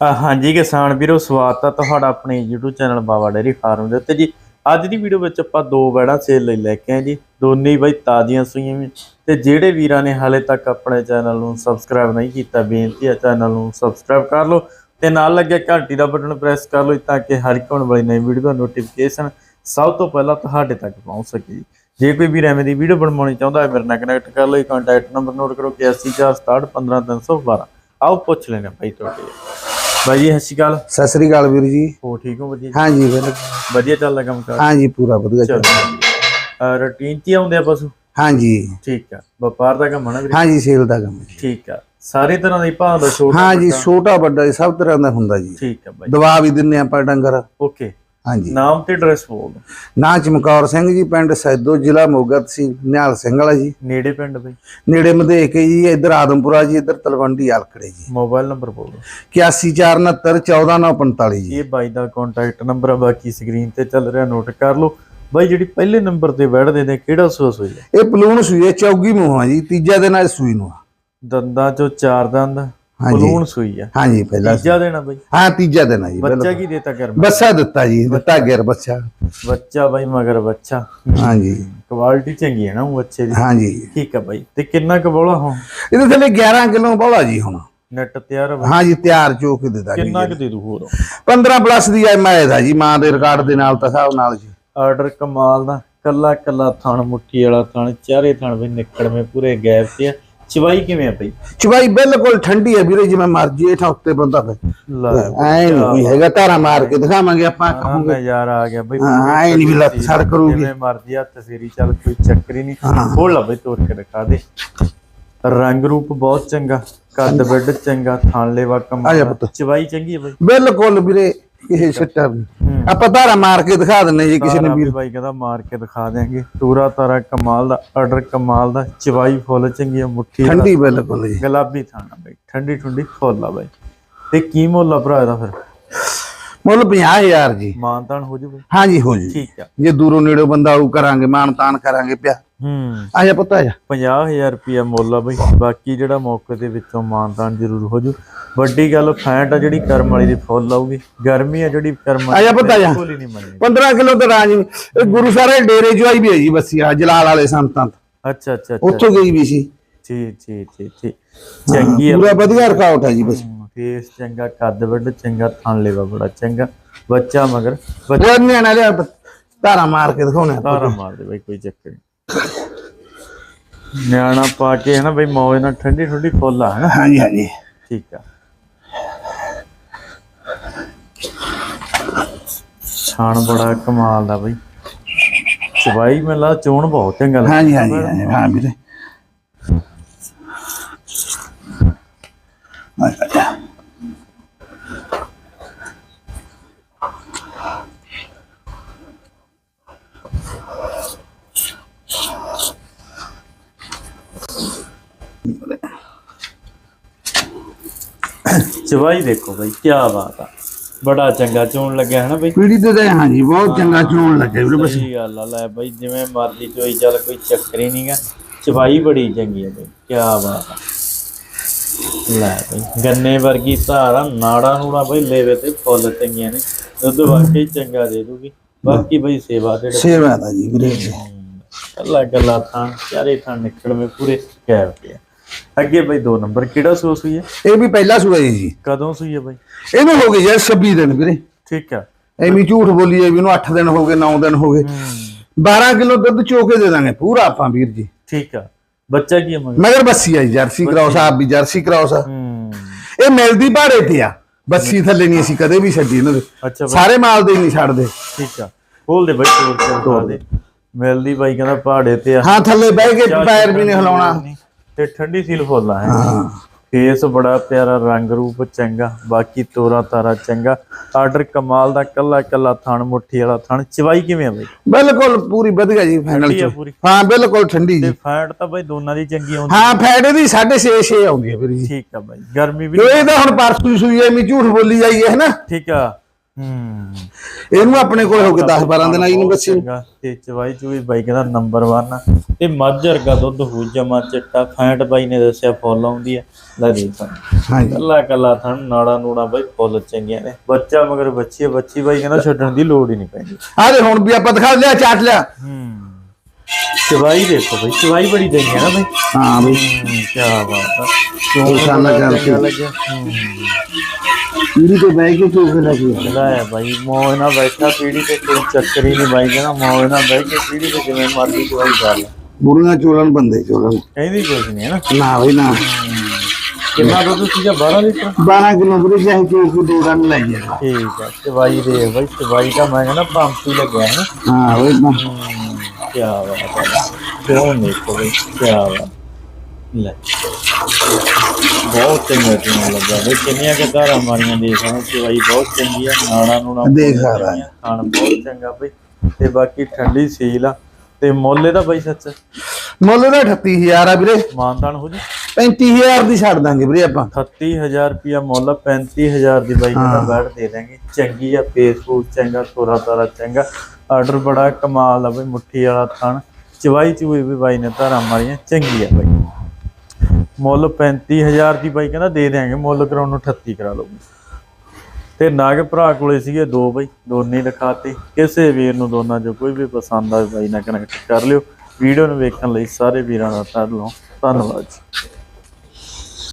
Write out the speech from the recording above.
ਹਾਂਜੀ ਕਿਸਾਨ ਵੀਰੋ, ਸਵਾਗਤ ਹੈ ਤੁਹਾਡਾ ਆਪਣੇ YouTube channel Baba dairy farm ਦੇ ਉੱਤੇ ਜੀ। ਅੱਜ ਦੀ ਵੀਡੀਓ ਵਿੱਚ ਆਪਾਂ ਦੋ ਵੜਾ ਸੇਲ ਲਈ ਲੈ ਕੇ ਆਏ ਜੀ। ਦੋਨੇ ਹੀ ਬਾਈ ਤਾਜ਼ੀਆਂ ਸੂਈਆਂ ਵੀ। ਤੇ ਜਿਹੜੇ ਵੀਰਾਂ ਨੇ ਹਾਲੇ ਤੱਕ ਆਪਣੇ ਚੈਨਲ ਨੂੰ ਸਬਸਕ੍ਰਾਈਬ ਨਹੀਂ ਕੀਤਾ, ਬੇਨਤੀ ਹੈ ਚੈਨਲ ਨੂੰ ਸਬਸਕ੍ਰਾਈਬ ਕਰ ਲਓ ਤੇ ਨਾਲ ਲੱਗਿਆ ਘੰਟੀ ਦਾ ਬਟਨ ਪ੍ਰੈਸ ਕਰ ਲਓ ਤਾਂ ਕਿ ਹਰ ਇੱਕ ਆਉਣ ਵਾਲੀ ਨਵੀਂ ਵੀਡੀਓ ਦਾ ਨੋਟੀਫਿਕੇਸ਼ਨ ਸਭ ਤੋਂ ਪਹਿਲਾਂ ਤੁਹਾਡੇ ਤੱਕ ਪਹੁੰਚ ਸਕੇ ਜੀ। ਜੇ ਕੋਈ ਵੀਰ ਐਵੇਂ ਦੀ ਵੀਡੀਓ ਬਣਵਾਉਣੀ ਚਾਹੁੰਦਾ ਹੈ ਮੇਰੇ ਨਾਲ ਕਨੈਕਟ ਕਰ ਲਓ ਕੰਟੈਕਟ ਨੰਬਰ ਨੋਟ ਕਰੋ 8146615312 ਆਓ ਪੁੱਛ ਲੈਣਾ ਭਾਈ ਤੁਹਾਡੇ। ਬਾਈ ਜੀ ਸਤਿ ਸ਼੍ਰੀ ਅਕਾਲ। ਸਤਿ ਸ੍ਰੀ ਅਕਾਲ ਵੀਰ ਜੀ। ਹੋ ਠੀਕ ਹੋ ਵਧੀਆ ਹਾਂਜੀ ਬਿਲਕੁਲ ਵਧੀਆ ਚੱਲਦਾ ਕੰਮ ਕਰ? ਹਾਂਜੀ ਪੂਰਾ ਵਧੀਆ ਚੱਲ। ਚਲੋ ਰੂਟੀਨ ਚ ਹੀ ਆਉਂਦੇ ਆ ਪਸ਼ੂ? ਹਾਂਜੀ। ਠੀਕ ਆ। ਵਪਾਰ ਦਾ ਕੰਮ ਆ ਨਾ ਵੀਰੇ? ਹਾਂਜੀ ਸੇਲ ਦਾ ਕੰਮ ਜੀ। ਠੀਕ ਆ। ਸਾਰੇ ਤਰ੍ਹਾਂ ਦੇ ਭਾਅ ਦਾ ਛੋਟਾ ਹਾਂਜੀ ਛੋਟਾ ਵੱਡਾ ਜੀ, ਸਭ ਤਰ੍ਹਾਂ ਦਾ ਹੁੰਦਾ ਜੀ। ਠੀਕ ਆ ਬਾਈ ਦਵਾ ਵੀ ਦਿੰਨੇ ਆਪਾਂ ਡੰਗਰ। ਓਕੇ। ਹਾਂਜੀ ਨਾਮ ਤੇ ਐਡਰੈਸ ਬੋਲ। ਨਾਂ ਚਮਕੌਰ ਸਿੰਘ ਜੀ ਪਿੰਡ ਸੈਦੋ ਜ਼ਿਲ੍ਹਾ ਮੋਗਾ ਤਹਿਸੀਲ ਨਿਹਾਲ ਸਿੰਘ ਵਾਲਾ ਜੀ ਨੇੜੇ ਪਿੰਡ ਬਈ ਨੇੜੇ ਮਧੇਕੇ ਜੀ ਇੱਧਰ ਆਦਮਪੁਰਾ ਜੀ ਇੱਧਰ ਤਲਵੰਡੀ ਆਲਕੜੇ ਜੀ ਮੋਬਾਈਲ ਨੰਬਰ ਬੋਲ ਦਿਓ। 8149914945 ਜੀ ਇਹ ਬਾਈ ਦਾ ਕੰਟੈਕਟ ਨੰਬਰ ਆ ਬਾਕੀ ਸਕਰੀਨ ਤੇ ਚੱਲ ਰਿਹਾ ਨੋਟ ਕਰ ਲਓ ਬਾਈ ਜਿਹੜੀ ਪਹਿਲੇ ਨੰਬਰ ਤੇ ਬੈਠਦੇ ਨੇ ਕਿਹੜਾ ਸੋਸ ਹੋਈ ਹੈ ਇਹ ਪਲੂਣ ਸੂਈ ਹੈ ਚੌਗੀ ਮੂੰਹਾਂ ਜੀ ਤੀਜਾ ਦਿਨ ਅੱਜ ਸੂਈ ਨੂੰ। ਦੰਦਾਂ ਚੋਂ ਚਾਰ ਦੰਦ। ਬਲੂਨ ਸੂਈ ਆ। ਹਾਂਜੀ ਪਹਿਲਾ ਤੀਜਾ ਦੇਣਾ ਬਾਈ। ਹਾਂ ਤੀਜਾ ਆ ਜੀ ਬੱਚਾ ਕੀ ਦੇਤਾ ਕਰ ਬੱਸਾ ਦਿੱਤਾ ਜੀ ਦਿੱਤਾ ਗਿਰ ਬੱਚਾ। ਬੱਚਾ ਬਾਈ ਮਗਰ ਬੱਚਾ। ਹਾਂਜੀ। ਕੁਆਲਿਟੀ ਚੰਗੀ ਹੈ ਨਾ ਉਹ ਬੱਚੇ ਦੀ। ਹਾਂਜੀ। ਠੀਕ ਆ ਬਾਈ। ਤੇ ਕਿੰਨਾ ਕੁ ਬੋਲਾ ਹੁਣ? ਇਹਦੇ ਥੱਲੇ 11 ਕਿਲੋ ਬੋਲਾ ਜੀ ਹੁਣ। ਨੈਟ ਤਿਆਰ? ਹਾਂਜੀ ਤਿਆਰ ਚੋ ਕੇ ਦਿੱਤਾ ਜੀ ਕਿੰਨਾ ਕੁ ਦੇ ਦੂ ਹੋਰ? 15 ਪਲੱਸ ਦੀ ਐਮਆਈ ਦਾ ਜੀ ਮਾਂ ਦੇ ਰਿਕਾਰਡ ਦੇ ਨਾਲ ਤਾਂ ਹਿਸਾਬ ਨਾਲ ਜੀ। ਆਰਡਰ ਕਮਾਲ ਦਾ। ਕੱਲਾ ਕੱਲਾ ਥਣ ਮੁੱਠੀ ਵਾਲਾ ਥਣ ਚਾਰੇ ਥਣ ਵੀ ਨਿਕੜਵੇਂ ਪੂਰੇ ਗੈਪ ਤੇ ਆ। ਚਵਾਈ ਕਿਵੇਂ ਆ ਬਈ? ਚਵਾਈ ਬਿਲਕੁਲ ਠੰਡੀ ਹੈ ਵੀਰੇ ਜਿਵੇਂ ਮਰਜ਼ੀ ਇਹ ਉੱਤੇ ਬੰਦਾ ਲੈ ਐ ਨਹੀਂ ਕੋਈ ਹੈਗਾ ਧਾਰਾ ਮਾਰ ਕੇ ਦਿਖਾਵਾਂਗੇ ਆਪਾਂ ਨਜ਼ਾਰਾ ਆ ਗਿਆ ਬਈ ਐ ਨਹੀਂ ਵੀ ਲੱਤ ਸੜ ਕਰੂਗੀ। ਜਿਵੇਂ ਮਰਜ਼ੀ ਹੱਥ ਫੇਰੀ ਚੱਲ ਕੋਈ ਚੱਕਰ ਹੀ ਨਹੀਂ। ਖੋਲ ਲਾ ਬਈ ਤੋੜ ਕੇ ਦਿਖਾ ਦੇ। ਰੰਗ ਰੂਪ ਬਹੁਤ ਚੰਗਾ ਕੱਦ ਬੱਡ ਚੰਗਾ ਥਣ ਲੈਵਾ ਆ ਜਾ ਕਮਾਲ ਪੁੱਤ। ਚਵਾਈ ਚੰਗੀ ਹੈ ਬਈ? ਬਿਲਕੁਲ ਵੀਰੇ ਕਿਸੇ ਛੱਟਾ ਵੀ। ਆਪਾਂ ਧਾਰਾ ਮਾਰ ਕੇ ਦਿਖਾ ਦਿੰਨੇ ਜੀ ਕਿਸੇ ਨੇ ਤਾਰਾ ਵੀ। ਵੀ ਬਾਈ ਕਹਿੰਦਾ ਮਾਰ ਕੇ ਦਿਖਾ ਦੇਾਂਗੇ ਪੂਰਾ ਤਾਰਾ ਕਮਾਲ ਦਾ ਆਰਡਰ ਕਮਾਲ ਦਾ ਚਵਾਈ ਫੁੱਲ ਚੰਗੀ ਮੁੱਠੀ ਠੰਡੀ ਬਿਲਕੁਲ ਜੀ। ਗੁਲਾਬੀ ਥਾਣਾ ਬਾਈ ਠੰਡੀ ਠੰਡੀ ਫੁੱਲ ਆ ਬਾਈ। ਤੇ ਕੀ ਮੁੱਲ ਆ ਭਰਾ ਇਹਦਾ ਫਿਰ? ਮੁੱਲ 50000 ਜੀ। ਮਾਨਤਾਨ ਹੋ ਜੂ ਬਾਈ? ਹਾਂਜੀ ਹੋ ਜੀ ਠੀਕ ਆ। ਜੇ ਦੂਰੋਂ ਨੇੜੋਂ ਬੰਦਾ ਆਊ ਕਰਾਂਗੇ ਮਾਨ ਤਾਨ ਕਰਾਂਗੇ ਪਿਆ। ਹੂੰ। ਆ ਜਾ ਪੁੱਤ ਆ ਜਾ। 50000 ਰੁਪਿਆ ਮੁੱਲ ਆ ਬਈ। ਬਾਕੀ ਜਿਹੜਾ ਮੌਕੇ ਦੇ ਵਿੱਚੋਂ ਮਾਨਤਾਨ ਜ਼ਰੂਰ ਹੋ ਜੂ। ਵੱਡੀ ਗੱਲ ਫੈਂਟ ਆ ਜਿਹੜੀ ਕਰਮ ਵਾਲੀ ਦੀ ਫੁੱਲ ਆਊਗੀ। ਗਰਮੀ ਆ ਜਿਹੜੀ ਕਰਮ ਆ ਜਾ ਪੁੱਤ ਆ ਜਾ। ਬਿਲਕੁਲ ਹੀ ਨਹੀਂ ਮੰਨਣੀ। 15 ਕਿਲੋ ਤੇ ਰਾਜ ਇਹ ਗੁਰੂ ਸਾਰੇ ਡੇਰੇ ਚ ਆਈ ਵੀ ਹੈ ਜੀ ਬੱਸੀ ਆ ਜਲਾਲ ਵਾਲੇ ਸੰਤਾਂ ਤੋਂ। ਅੱਛਾ ਅੱਛਾ ਉੱਥੋਂ ਗਈ ਵੀ ਸੀ। ਠੀਕ ਠੀਕ ਠੀਕ ਠੀਕ ਚੰਗੀ ਆ। ਪੂਰਾ ਵਧੀਆ ਰਿਕਾਰਡ ਹੈ ਜੀ ਬਸ। ਫੇਸ ਚੰਗਾ ਕੱਦ ਵੱਡ ਚੰਗਾ ਥਣ ਲੈਵਾ ਬੜਾ ਚੰਗਾ। ਬੱਚਾ ਮਗਰ ਬੱਚਾ ਨਿਆਣਾ ਧਾਰਾ ਮਾਰ ਕੇ ਦਿਖਾਉਣਾ ਤਾਰਾ ਮਾਰ ਦੇ ਬਈ ਕੋਈ ਚੱਕਰ ਨਹੀਂ। ਨਿਆਣਾ ਪਾ ਕੇ ਹੈ ਨਾ ਬਈ ਮੌਜ ਨਾਲ ਠੰਡੀ ਠੰਡੀ ਫੁੱਲ ਆ ਹੈ ਹਾਂਜੀ ਹਾਂਜੀ। ਠੀਕ ਆ। ਛਾਣ ਬੜਾ ਕਮਾਲ ਦਾ ਬਈ। ਚਵਾਈ ਮੇਲਾ ਚੋਣ ਬਹੁਤ ਚੰਗਾ ਲੱਗਦਾ। ਹਾਂਜੀ ਹਾਂਜੀ ਹਾਂਜੀ, ਹਾਂ ਵੀਰੇ। ਆ ਚਵਾਈ ਦੇਖੋ ਬਈ ਕੀ ਬਾਤ ਆ ਬੜਾ ਚੰਗਾ ਚੋਣ ਲੱਗਿਆ ਹੈ ਨਾ ਬਈ ਪੀੜੀ ਤੇ ਤਾਂ ਹਾਂਜੀ ਬਹੁਤ ਚੰਗਾ ਚੋਣ ਲੱਗੇ ਵੀਰੇ ਬਸ ਸਹੀ ਗੱਲ ਆ ਲੈ ਬਈ ਜਿਵੇਂ ਮਰਜ਼ੀ ਚੋਈ ਚੱਲ ਕੋਈ ਚੱਕਰ ਹੀ ਨਹੀਂਗਾ ਚਵਾਈ ਬੜੀ ਚੰਗੀ ਆ ਬਈ ਕੀ ਬਾਤ ਆ ਲੈ ਬਈ ਗੰਨੇ ਵਰਗੀ ਧਾਰ ਆ ਨਾੜਾ ਨੂੜਾ ਬਈ ਲੈਵੇ ਤੇ ਫੁੱਲ ਚੰਗੀਆਂ ਨੇ ਦੁੱਧ ਵਾਕਈ ਚੰਗਾ ਦੇ ਦੂਗੀ ਬਾਕੀ ਬਈ ਸੇਵਾ ਦੇ ਸੇਵਾ ਦਾ ਜੀ ਵੀਰੇ ਅੱਲਾ ਗੱਲਾ ਥਾਂ ਚਾਰੇ ਥਾਂ ਨਿਕਲਵੇਂ ਪੂਰੇ ਗੈਪ ਪਿਆ ਅੱਗੇ ਬਈ ਦੋ ਨੰਬਰ ਕਿਹੜਾ ਸੂਸ ਹੋਈ ਹੈ? ਇਹ ਵੀ ਪਹਿਲਾ ਸੂਆ ਜੀ ਜੀ ਕਦੋਂ ਸੂਈ ਹੈ ਬਈ? ਇਹਨੂੰ ਹੋ ਗਏ ਯਾਰ 26 ਦਿਨ ਵੀਰੇ। ਠੀਕ ਆ। ਐਵੇਂ ਝੂਠ ਬੋਲੀਏ ਵੀ ਇਹਨੂੰ 8 ਦਿਨ ਹੋ ਗਏ 9 ਦਿਨ ਹੋ ਗਏ। 12 ਕਿਲੋ ਦੁੱਧ ਚੋ ਕੇ ਦੇ ਦਾਂਗੇ ਪੂਰਾ ਆਪਾਂ ਵੀਰ ਜੀ। ਠੀਕ ਆ। ਬੱਚਾ ਕੀ ਹੈ ਮਗਰ ਬੱਸੀ ਆ ਜੀ, ਜਰਸੀ ਕਰਾਉਸ ਆਪ ਵੀ ਜਰਸੀ ਕਰਾਉਸ ਆ ਹੂੰ। ਇਹ ਮਿਲਦੀ ਭਾੜੇ ਤੇ ਆ। ਬੱਸੀ ਥੱਲੇ ਨਹੀਂ ਅਸੀਂ ਕਦੇ ਵੀ ਛੱਡੀ ਇਹਨਾਂ ਦੇ। ਅੱਛਾ ਬਈ। ਸਾਰੇ ਮਾਲ ਦੇ ਨਹੀਂ ਛੱਡਦੇ। ਠੀਕ ਆ। ਖੋਲ ਦੇ ਬਈ ਤੋੜ ਕੇ ਦੇ। ਮਿਲਦੀ ਬਾਈ ਕਹਿੰਦਾ ਪਹਾੜੇ ਤੇ ਆ। ਹਾਂ ਥੱਲੇ ਬਹਿ ਕੇ ਪੈਰ ਵੀ ਨਹੀਂ ਹਿਲਾਉਣਾ। ਤੇ ਠੰਡੀ ਸੀਲ ਫੁੱਲਾ ਹੈ। ਫੇਸ ਬੜਾ ਪਿਆਰਾ ਰੰਗ ਰੂਪ ਚੰਗਾ ਬਾਕੀ ਤੋਰਾ ਤਾਰਾ ਚੰਗਾ। ਆਰਡਰ ਕਮਾਲ ਦਾ ਕੱਲਾ ਕੱਲਾ ਥਣ ਮੁੱਠੀ ਵਾਲਾ ਥਣ ਚਵਾਈ ਕਿਵੇਂ ਆ ਬਈ? ਬਿਲਕੁਲ ਪੂਰੀ ਵਧੀਆ ਜੀ ਫਾਈਨਲ ਚ। ਹਾਂ ਬਿਲਕੁਲ ਠੰਡੀ ਤੇ ਜੀ ਫੈਟ ਤਾਂ ਬਈ ਦੋਨਾਂ ਦੀ ਚੰਗੀ ਆਉਂਦੀ। ਹਾਂ ਫਾਇਦੇ ਦੀ 6.5 6 ਆਉਂਦੀ ਹੈ ਵੀਰ ਜੀ। ਠੀਕ ਆ ਬਾਈ ਗਰਮੀ ਵੀ ਇਹ ਤਾਂ ਹੁਣ ਪਰਸੂ ਸੂਈ ਐ ਮੈਂ ਝੂਠ ਬੋਲੀ ਜਾਈਏ ਹੈ ਨਾ ਠੀਕ ਆ। ਹੂੰ। ਇਹਨੂੰ ਆਪਣੇ ਕੋਲ ਹੋ ਕੇ 10 12 ਦਿਨਾਂ ਜੀ ਨੂੰ। ਚੰਗਾ। ਤੇ ਚਵਾਈ ਚੂਈ ਬਾਈ ਕਹਿੰਦਾ ਨੰਬਰ 1 ਤੇ ਮੱਝ ਵਰਗਾ ਦੁੱਧ ਹੋ ਜਮਾ ਚਿੱਟਾ। ਫੈਂਟ ਬਾਈ ਨੇ ਦੱਸਿਆ ਫੁੱਲ ਆਉਂਦੀ ਹੈ ਲੈ ਦੇ ਹਾਂਜੀ। ਕੱਲਾ ਕੱਲਾ ਥਣ ਨਾੜਾ ਨੂੜਾ ਬਾਈ ਫੁੱਲ ਚੰਗੀਆਂ ਨੇ। ਬੱਚਾ ਮਗਰ ਬੱਚੀ ਬੱਚੀ ਬਾਈ ਕਹਿੰਦਾ ਛੱਡਣ ਦੀ ਲੋੜ ਹੀ ਨਹੀਂ ਪੈਂਦੀ। ਆ ਦੇ ਹੁਣ ਵੀ ਆਪਾਂ ਦਿਖਾ ਲਿਆ ਚਾਟ ਲਿਆ। ਹੂੰ। ਚਵਾਈ ਦੇਖੋ ਬਾਈ ਚਵਾਈ ਬੜੀ ਦੇਣੀ ਹੈ ਨਾ ਬਾਈ ਹਾਂ ਬਈ ਹੂੰ ਕੀ ਬਾਤ ਹੈ ਕਿਉਂ ਨਿਸ਼ਾਨਾ ਬੜਾ ਕਰਕੇ। ਚੰਗਾ ਲੱਗਿਆ ਹੂੰ ਪੀੜੀ ਤੇ ਬਹਿ ਕੇ ਚੋਕੇ ਲੱਗੀ ਚਲਾਇਆ ਬਾਈ ਮੋਹ ਨਾਲ ਬੈਠਾ ਪੀੜੀ ਤੇ ਕੋਈ ਚੱਕਰ ਹੀ ਨਹੀਂ ਬਾਈ ਕਹਿੰਦਾ ਮੋਹ ਨਾਲ ਬਹਿ ਕੇ ਪੀੜੀ ਤੇ ਜਿਵੇਂ ਮਰਜ਼ੀ ਚਵਾਈ ਕਰ ਲੈ ਬੁਰੀਆਂ ਚੋਲਣ ਬੰਦੇ ਚੋਲਣ ਕਹਿੰਦੀ ਕੁਝ ਨਹੀਂ ਹੈ ਨਾ ਨਾ ਬਈ ਨਾ ਕਿੰਨਾ ਦੁੱਧ ਸੀਗਾ 12 ਲੀਟਰ 12 ਕਿਲੋ ਬਰੀ ਚਾਹੇ ਚੋਕੇ ਦੋ ਰਨ ਲੈ ਜਾ ਠੀਕ ਹੈ ਚਵਾਈ ਦੇ ਬਾਈ ਚਵਾਈ ਦਾ ਮੈਂ ਕਹਿੰਦਾ ਪੰਪ ਹੀ ਲੱਗਿਆ ਹੈ ਨਾ ਹਾਂ ਬਈ ਨਾ ਕੀ ਬਾਤ ਹੈ ਕਿਉਂ ਨਹੀਂ ਕੋਈ ਕੀ ਬਾਤ ਲੈ ਬਹੁਤ ਚੰਗਾ ਤੁਹਾਨੂੰ ਲੱਗਾ ਬਈ ਕਿੰਨੀਆਂ ਮਾਰੀਆਂ ਹਾਂ ਚਵਾਈ ਬਹੁਤ ਚੰਗੀ ਆ ਨਾੜਾ ਨੂੜਾ ਦੇਖ ਆ ਰਹਾ ਖਾਣ ਬਹੁਤ ਚੰਗਾ ਬਈ ਤੇ ਬਾਕੀ ਠੰਡੀ ਸੀਲ ਆ ਤੇ ਮੁੱਲ ਇਹਦਾ ਬਈ ਸੱਚ ਮੁੱਲ ਦਾ 38000 ਆ ਵੀਰੇ ਮਾਨਦਾਨ ਹੋ ਜੀ 35000 ਦੀ ਛੱਡ ਦਾਂਗੇ ਵੀਰੇ ਆਪਾਂ। 38000 ਰੁਪਿਆ ਮੁੱਲ ਆ, 35000 ਦੀ ਬਾਈ ਕਹਿੰਦਾ ਬੈਠ ਦੇ ਦਾਂਗੇ। ਚੰਗੀ ਆ ਫੇਸਬੁੱਕ ਚੰਗਾ ਥੋੜਾ ਤਾਰਾ ਚੰਗਾ। ਆਰਡਰ ਬੜਾ ਕਮਾਲ ਆ ਬਈ ਮੁੱਠੀ ਵਾਲਾ ਥਣ। ਚਵਾਈ ਚੂਈ ਵੀ ਬਾਈ ਨੇ ਧਾਰਾਂ ਮਾਰੀਆਂ ਚੰਗੀ ਆ ਬਾਈ। ਮੁੱਲ 35000 ਦੀ ਬਾਈ ਕਹਿੰਦਾ ਦੇ ਦਿਆਂਗੇ ਮੁੱਲ ਕਰਾਉਣ ਨੂੰ 38 ਕਰਾ ਲਓ। ਤੇ ਨਾਗ ਭਰਾ ਕੋਲੇ ਸੀਗੇ ਦੋ ਬਾਈ ਦੋਨੇ ਲਿਖਾਤੇ। ਕਿਸੇ ਵੀਰ ਨੂੰ ਦੋਨਾਂ ਚੋਂ ਕੋਈ ਵੀ ਪਸੰਦ ਆਵੇ ਬਾਈ ਨਾਲ ਕਨੈਕਟ ਕਰ ਲਿਓ। ਵੀਡੀਓ ਨੂੰ ਵੇਖਣ ਲਈ ਸਾਰੇ ਵੀਰਾਂ ਦਾ ਧੰਨਵਾਦ। ਧੰਨਵਾਦ ਜੀ।